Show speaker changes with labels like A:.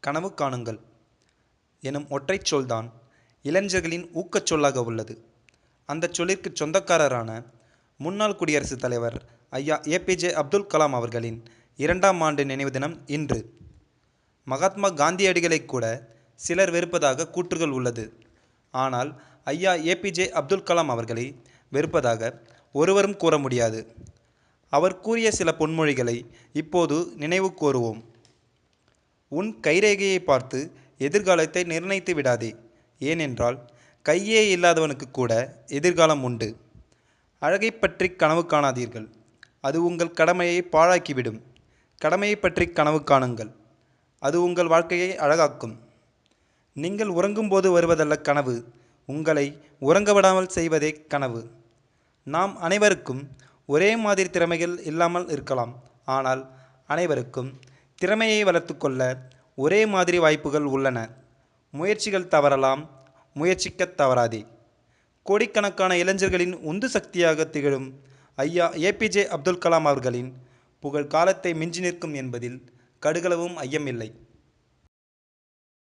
A: கனவு காணுங்கள் எனும் ஒற்றைச் சொல்தான் இளைஞர்களின் ஊக்கச் சொல்லாக உள்ளது. அந்த சொல்லிற்கு சொந்தக்காரரான முன்னாள் குடியரசுத் தலைவர் ஐயா ஏபிஜே அப்துல் கலாம் அவர்களின் இரண்டாம் ஆண்டு நினைவு தினம் இன்று. மகாத்மா காந்தியடிகளை கூட சிலர் வெறுப்பதாக கூற்றுகள் உள்ளது. ஆனால் ஐயா ஏபிஜே அப்துல் கலாம் அவர்களை வெறுப்பதாக ஒருவரும் கூற முடியாது. அவர் கூறிய சில பொன்மொழிகளை இப்போது நினைவு கூறுவோம். உன் கைரேகையை பார்த்து எதிர்காலத்தை நிர்ணயித்து விடாதே. ஏனென்றால் கையே இல்லாதவனுக்கு கூட எதிர்காலம் உண்டு. அழகை பற்றி கனவு காணாதீர்கள். அது உங்கள் கடமையை பாழாக்கிவிடும். கடமையை பற்றி கனவு காணுங்கள். அது உங்கள் வாழ்க்கையை அழகாக்கும். நீங்கள் உறங்கும்போது வருவதல்ல கனவு. உங்களை உறங்க விடாமல் செய்வதே கனவு. நாம் அனைவருக்கும் ஒரே மாதிரி திறமைகள் இல்லாமல் இருக்கலாம். ஆனால் அனைவருக்கும் திறமையை வளர்த்துக்கொள்ள ஒரே மாதிரி வாய்ப்புகள் உள்ளன. முயற்சிகள் தவறலாம் முயற்சிக்கத் தவறாதே. கோடிக்கணக்கான இளைஞர்களின் உந்து சக்தியாக திகழும் ஐயா ஏபிஜே அப்துல் கலாம் அவர்களின் புகழ் காலத்தை மிஞ்சி நிற்கும் என்பதில் கடுகளவும் ஐயமில்லை.